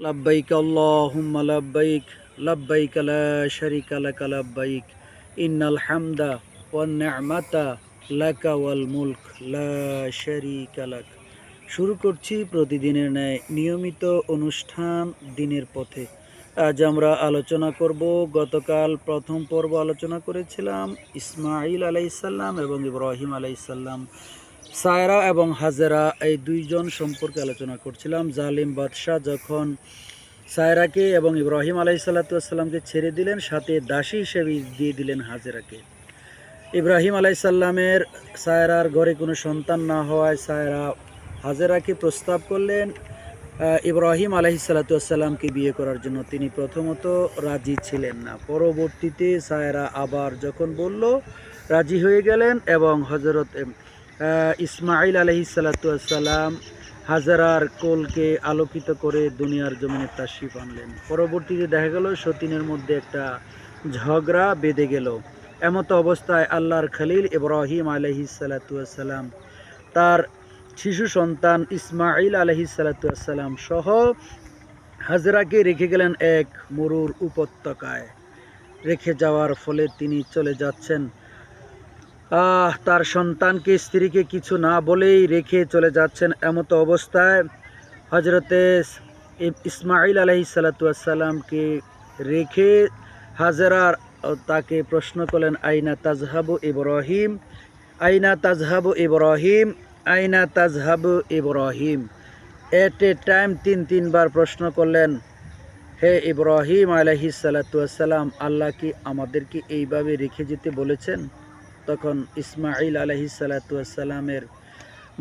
লাব্বাইক আল্লাহুম্মা লাব্বাইক লাব্বাইক লা শারিকা লাকা লাব্বাইক ইন্নাল হামদা ওয়ান নি'মাতা লাকা ওয়াল মুলক লা শারিকা লাক শুরু করছি প্রতিদিনের ন্যায় নিয়মিত অনুষ্ঠান দিনের পথে। আজ আমরা আলোচনা করব, গতকাল প্রথম পর্ব আলোচনা করেছিলাম ইসমাইল আলাইসাল্লাম এবং ইব্রাহিম আলাইসাল্লাম সায়রা এবং হাজেরা এই দুইজন সম্পর্কে আলোচনা করছিলাম। জালিম বাদশাহ যখন সায়রাকে এবং ইব্রাহিম আলাই সাল্লাতামকে ছেড়ে দিলেন, সাথে দাসী হিসেবে দিয়ে দিলেন হাজেরাকে। ইব্রাহিম আলাইসাল্লামের সায়রার ঘরে কোনো সন্তান না হওয়ায় সায়রা হাজেরাকে প্রস্তাব করলেন ইব্রাহিম আলহি সাল্লাতামকে বিয়ে করার জন্য। তিনি প্রথমত রাজি ছিলেন না। পরবর্তীতে সায়রা আবার যখন বলল, রাজি হয়ে গেলেন এবং হজরত ইসমাইল আলহি সাল্লাতাম হাজারার কোলকে আলোকিত করে দুনিয়ার জমিনে তাশরিফ আনলেন। পরবর্তীতে দেখা গেল সতীনের মধ্যে একটা ঝগড়া বেঁধে গেল। এমতো অবস্থায় আল্লাহর খালিল ইব্রাহিম আলহি সাল্লাতাম তার শিশু সন্তান ইসমাইল আলহি সাল্লাতাম সহ হাজরাকে রেখে গেলেন এক মরুর উপত্যকায়। রেখে যাওয়ার ফলে তিনি চলে যাচ্ছেন তার সন্তানকে স্ত্রীকে কিছু না বলেই রেখে চলে যাচ্ছেন এমতো অবস্থায়। হজরতে ইসমাইল আলহি সাল্লাতামকে রেখে হাজারার তাকে প্রশ্ন করলেন, আইনা তাজহাবু ইব্রাহিম? আইনা তাজহাবু ইব্রাহিম? আইনা তাজহাবু ইব্রাহিম? এট এ টাইম তিন তিনবার প্রশ্ন করলেন, হে ইব্রাহিম আলহি সাল্লাতাম আল্লাহ কি আমাদেরকে এইভাবে রেখে যেতে বলেছেন? তখন ইসমাইল আলহি সাল্লাতামের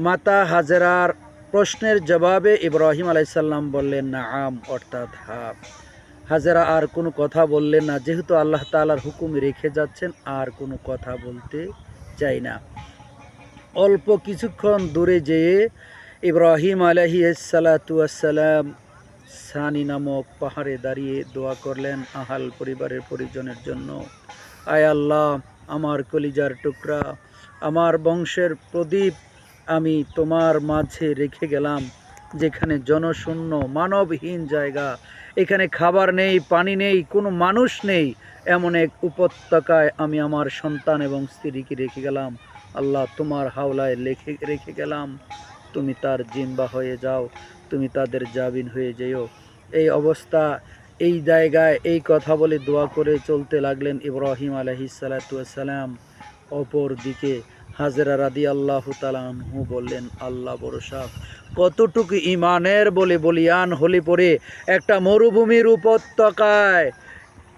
মাতা হাজরার প্রশ্নের জবাবে ইব্রাহিম আলাইসাল্লাম বললেন না আম অর্থাৎ হা হাজরা আর কোনো কথা বললেন না, যেহেতু আল্লাহ তালার হুকুম রেখে যাচ্ছেন, আর কোনো কথা বলতে চাই না। অল্প কিছুক্ষণ দূরে যেয়ে ইব্রাহিম আলহি সালাতাম সানি নামক পাহাড়ে দাঁড়িয়ে দোয়া করলেন, আহাল পরিবারের পরিজনের জন্য। আয় আল্লাহ আমার কলিজার টুকরা, আমার বংশের প্রদীপ আমি তোমার মাঝে রেখে গেলাম, যেখানে জনশূন্য, মানবহীন জায়গা, এখানে খাবার নেই, পানি নেই, কোনো মানুষ নেই, এমন এক উপত্যকায় আমি আমার সন্তান এবং স্ত্রীকে রেখে গেলাম। আল্লাহ তোমার হাওলায় লেখে, রেখে গেলাম। তুমি তার জিম্বা হয়ে যাও, তুমি তাদের জাবিন হয়ে যেও। এই অবস্থা এই জায়গায় এই কথা বলে দোয়া করে চলতে লাগলেন ইব্রাহিম আলহি সালাতাম অপর দিকে হাজরা রাদি আল্লাহ তালাহু বললেন, আল্লাহ ভরসা কতটুকু ইমানের বলে বলিয়ান হলে পরে একটা মরুভূমির উপত্যকায়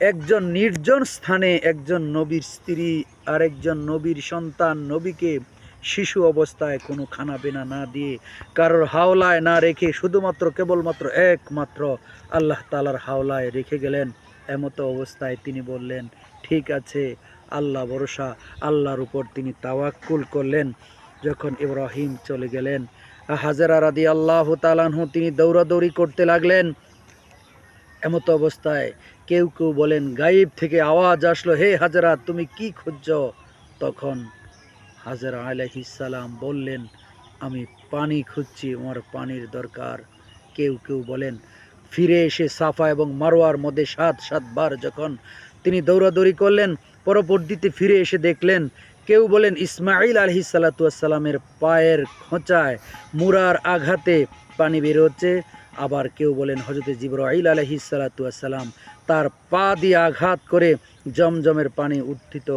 একজন নির্জন স্থানে একজন নবীর স্ত্রী, আরেকজন নবীর সন্তান নবীকে শিশু অবস্থায় কোনো খানা বেনা না দিয়ে কারোর হাওলায় না রেখে শুধুমাত্র কেবলমাত্র একমাত্র আল্লাহ তালার হাওলায় রেখে গেলেন, এমতো অবস্থায় তিনি বললেন, ঠিক আছে, আল্লাহ ভরসা, আল্লাহর উপর তিনি তাওয়াক্কুল করলেন। যখন ইব্রাহিম চলে গেলেন, হাজারা রাদি আল্লাহ তালানহু তিনি দৌড়াদৌড়ি করতে লাগলেন। এমতো অবস্থায় কেউ কেউ বলেন গাইব থেকে আওয়াজ আসলো, হে হাজারা, তুমি কি খুঁজছ? তখন হাজারা আলাইহিসালাম বললেন, আমি পানি খুঁজছি, আমার পানির দরকার। কেউ কেউ বলেন, ফিরে এসে সাফা এবং মারোয়ার মধ্যে সাত সাতবার যখন তিনি দৌড়াদৌড়ি করলেন, পরবর্তীতে ফিরে এসে দেখলেন, কেউ বলেন ইসমাইল আলহি সাল্লাতুয়াসাল্লামের পায়ের খোঁচায় মুরার আঘাতে পানি বেরোচ্ছে আবার কেউ বলেন হজরত জিবরাইল আলহি সাল্লাতুয়াসাল্লাম তার পা দিয়ে আঘাত করে জমজমের পানি উত্থিত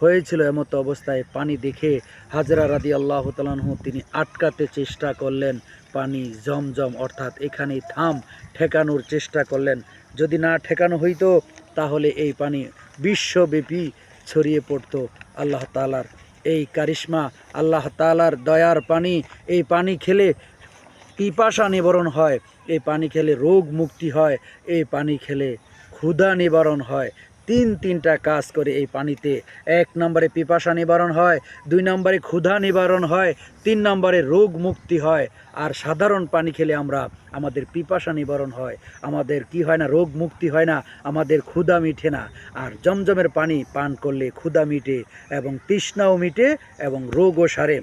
হয়েছিল এমতো অবস্থায় পানি দেখে হাজরা রাদি আল্লাহ তালাহু তিনি আটকাতে চেষ্টা করলেন। পানি জমজম, অর্থাৎ এখানেই থাম, ঠেকানোর চেষ্টা করলেন। যদি না ঠেকানো হইতো, তাহলে এই পানি বিশ্বব্যাপী ছড়িয়ে পড়তো। আল্লাহ তালার এই কারিশ্মা, আল্লাহ তালার দয়ার পানি, এই পানি খেলে পিপাসা নিবারণ হয়, এই পানি খেলে রোগ মুক্তি হয়, এই পানি খেলে ক্ষুধা নিবারণ হয় তিন তিনটা কাজ করে এই পানিতে। এক নম্বরে পিপাসা নিবারণ হয়, দুই নম্বরে ক্ষুধা নিবারণ হয়, তিন নম্বরে রোগ মুক্তি হয়। আর সাধারণ পানি খেলে আমরা, আমাদের পিপাসা নিবারণ হয়। আমাদের কি হয় না, রোগ মুক্তি হয় না, আমাদের ক্ষুধা মিঠে না। আর জমজমের পানি পান করলে ক্ষুধা মিটে এবং তৃষ্ণাও মিটে এবং রোগও সারে।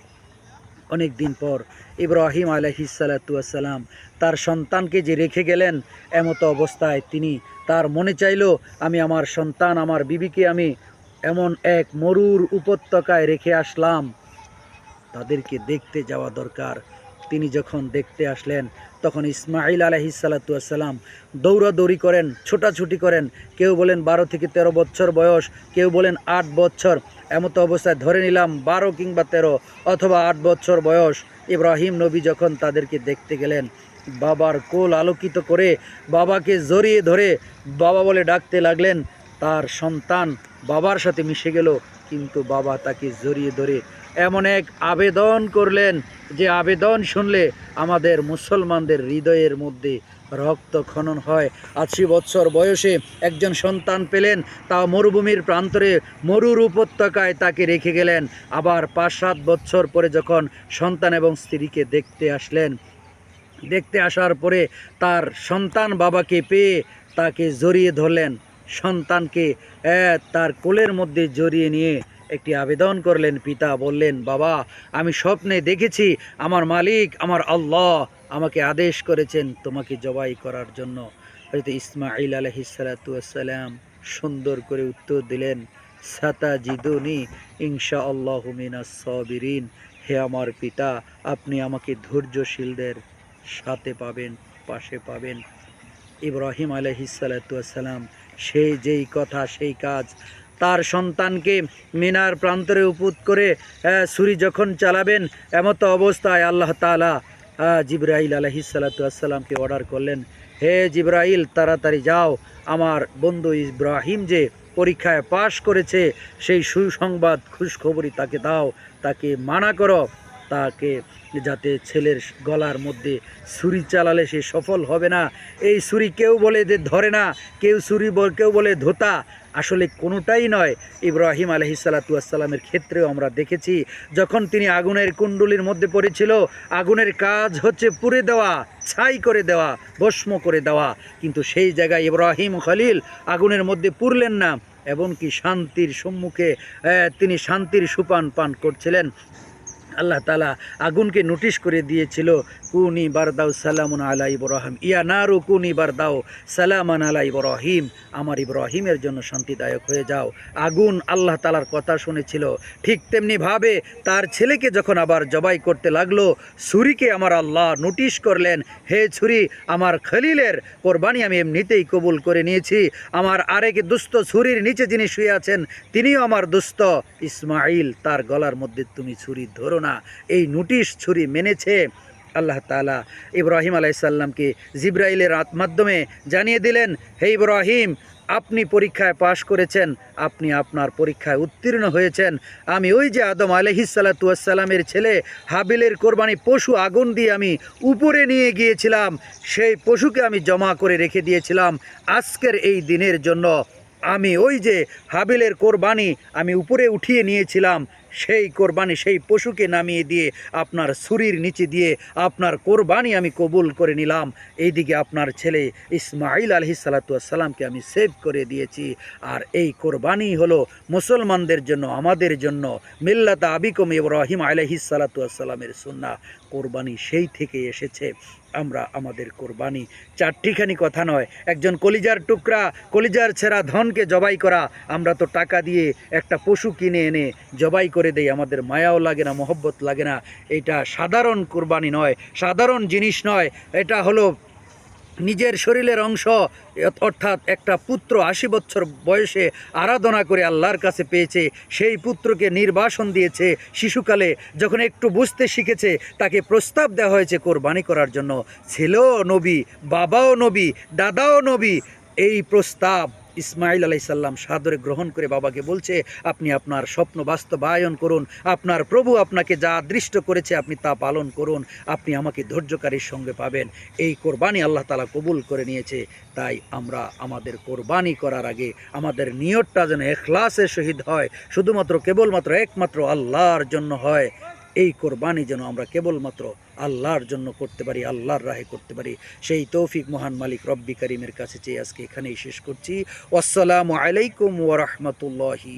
অনেক দিন পর ইব্রাহিম আলহিসাল্লাম তার সন্তানকে যে রেখে গেলেন, এমতো অবস্থায় তিনি তার মনে চাইল, আমি আমার সন্তান, আমার বিবিকে আমি এমন এক মরুর উপত্যকায় রেখে আসলাম। তাদেরকে দেখতে যাওয়া দরকার। তিনি যখন দেখতে আসলেন, তখন ইসমাইল আলহিসাল্লাম দৌড়াদৌড়ি করেন, ছোটাছুটি করেন। কেউ বলেন বারো থেকে তেরো বছর বয়স, কেউ বলেন আট বছর। এমতো অবস্থায় ধরে নিলাম বারো কিংবা তেরো অথবা আট বছর বয়স। ইব্রাহিম নবী যখন তাদেরকে দেখতে গেলেন, বাবার কোল আলোকিত করে বাবাকে জড়িয়ে ধরে বাবা বলে ডাকতে লাগলেন, তার সন্তান বাবার সাথে মিশে গেল, কিন্তু বাবা তাকে জড়িয়ে ধরে এমন এক আবেদন করলেন যে আবেদন শুনলে আমাদের মুসলমানদের হৃদয়ের মধ্যে রক্ত খনন হয়। আশি বছর বয়সে একজন সন্তান পেলেন তা মরুভূমির প্রান্তরে মরুর উপত্যকায় তাকে রেখে গেলেন। আবার পাঁচ সাত বছর পরে যখন সন্তান এবং স্ত্রীকে দেখতে আসলেন, দেখতে আসার পরে তার সন্তান বাবাকে পেয়ে তাকে জড়িয়ে ধরলেন। সন্তানকে তার কোলের মধ্যে জড়িয়ে নিয়ে একটি আবেদন করলেন, পিতা বললেন, বাবা, আমি স্বপ্নে দেখেছি, আমার মালিক, আমার আল্লাহ আমাকে আদেশ করেছেন তোমাকে জবাই করার জন্য। হয়তো ইসমাইল আলহিসাল্লাম সুন্দর করে উত্তর দিলেন সাতা জিদুনি ইনশা আল্লাহ সবিরিন। হে আমার পিতা, আপনি আমাকে ধৈর্যশীলদের সাথে পাবেন, পাশে পাবেন। ইব্রাহিম আলহিসাল্লাম সেই যেই কথা, সেই কাজ তার সন্তানকে মিনার প্রান্তরে উপুত করে ছুরি যখন চালাবেন, এমতো অবস্থায় আল্লাহ তালা জিব্রাইল আলহিসাল্লামকে অর্ডার করলেন, হে জিব্রাইল, তাড়াতাড়ি যাও। আমার বন্ধু ইব্রাহিম যে পরীক্ষায় পাশ করেছে, সেই সুসংবাদ খুশখবরই তাকে দাও, তাকে মানা করো। তাকে যাতে ছেলের গলার মধ্যে ছুরি চালালে সে সফল হবে না। এই ছুরি কেউ বলে ধরে না, কেউ ছুরি কেউ বলে ধোতা আসলে কোনোটাই নয়। ইব্রাহিম আলহিসাল্লাতুয়াসাল্লামের ক্ষেত্রেও আমরা দেখেছি, যখন তিনি আগুনের কুণ্ডুলির মধ্যে পড়েছিল, আগুনের কাজ হচ্ছে পুড়ে দেওয়া, ছাই করে দেওয়া, ভস্ম করে দেওয়া। কিন্তু সেই জায়গায় ইব্রাহিম খলিল আগুনের মধ্যে পুরলেন না, এমনকি শান্তির সম্মুখে তিনি শান্তির সুপান পান করছিলেন। আল্লাহ তালা আগুনকে নোটিশ করে দিয়েছিল, কুনি বারদাও সালামুন আলা ইব্রাহিম। ইয়া নারু, কুনি বারদাও সালামান আলা ইব্রাহিম। আমার ইব্রাহিমের জন্য শান্তিদায়ক হয়ে যাও। আগুন আল্লাহ তালার কথা শুনেছিল। ঠিক তেমনি ভাবে তার ছেলেকে যখন আবার জবাই করতে লাগল, ছুরিকে আমার আল্লাহ নোটিশ করলেন, হে ছুরি, আমার খলিলের কোরবানি আমি এমনিতেই কবুল করে নিয়েছি। আমার আরেক দুস্থ ছুরির নিচে যিনি শুয়ে আছেন, তিনিও আমার দুস্থ। ইসমাইল তার গলার মধ্যে তুমি ছুরি ধরো না। এই নোটিশ ছুরি মেনেছে আল্লাহ তালা ইব্রাহিম আলাইসাল্লামকে জিব্রাইলের মাধ্যমে জানিয়ে দিলেন, হে ইব্রাহিম, আপনি পরীক্ষায় পাশ করেছেন, আপনি আপনার পরীক্ষায় উত্তীর্ণ হয়েছেন। আমি ওই যে আদম আলহিসাল্লাতুয়াসাল্লামের ছেলে হাবিলের কোরবানি পশু আগুন দিয়ে আমি উপরে নিয়ে গিয়েছিলাম, সেই পশুকে আমি জমা করে রেখে দিয়েছিলাম। আজকের এই দিনের জন্য আমি ওই যে হাবিলের কোরবানি আমি উপরে উঠিয়ে নিয়েছিলাম সেই কোরবানি, সেই পশুকে নামিয়ে দিয়ে আপনার ছুরির নিচে দিয়ে আপনার কোরবানি আমি কবুল করে নিলাম। এইদিকে আপনার ছেলে ইসমাইল আলহি সালাতামকে আমি সেভ করে দিয়েছি। আর এই কোরবানি হলো মুসলমানদের জন্য, আমাদের জন্য। মিল্লাতা আবিকম ইব্রাহিম আলহি সালাতামের সুন্না কোরবানি সেই থেকে এসেছে। আমরা আমাদের কোরবানি। চারটিখানি কথা নয়, একজন কলিজার টুকরা, কলিজার ছেঁড়া ধনকে জবাই করা। আমরা তো টাকা দিয়ে একটা পশু কিনে এনে জবাই করে দেই, আমাদের মায়াও লাগে না, মহব্বত লাগে না। এটা সাধারণ কোরবানি নয়, সাধারণ জিনিস নয়। এটা হলো নিজের শরীরের অংশ, অর্থাৎ একটা পুত্র আশি বছর বয়সে আরাধনা করে আল্লাহর কাছে পেয়েছে, সেই পুত্রকে নির্বাসন দিয়েছে শিশুকালে। যখন একটু বুঝতে শিখেছে, তাকে প্রস্তাব দেওয়া হয়েছে কোরবানি করার জন্য। ছেলেও নবী, বাবাও নবী, দাদাও নবী, এই প্রস্তাব ইসমাইল আলাইসাল্লাম সাদরে গ্রহণ করে বাবাকে বলছে, আপনি আপনার স্বপ্ন বাস্তবায়ন করুন। আপনার প্রভু আপনাকে যা দৃষ্ট করেছে আপনি তা পালন করুন। আপনি আমাকে ধৈর্যকারীর সঙ্গে পাবেন। এই কোরবানি আল্লাহ তালা কবুল করে নিয়েছে। তাই আমরা আমাদের কোরবানি করার আগে আমাদের নিয়তটা যেন এখলাসের সহিত হয়। শুধুমাত্র কেবলমাত্র একমাত্র আল্লাহর জন্য হয়। এই কোরবানি যেন আমরা কেবলমাত্র আল্লাহর জন্য করতে পারি, আল্লাহর রাহে করতে পারি। সেই তৌফিক মহান মালিক রব্বি করিমের কাছে চেয়ে আজকে এখানেই শেষ করছি। আসসালামু আলাইকুম ওরহমতুল্লাহি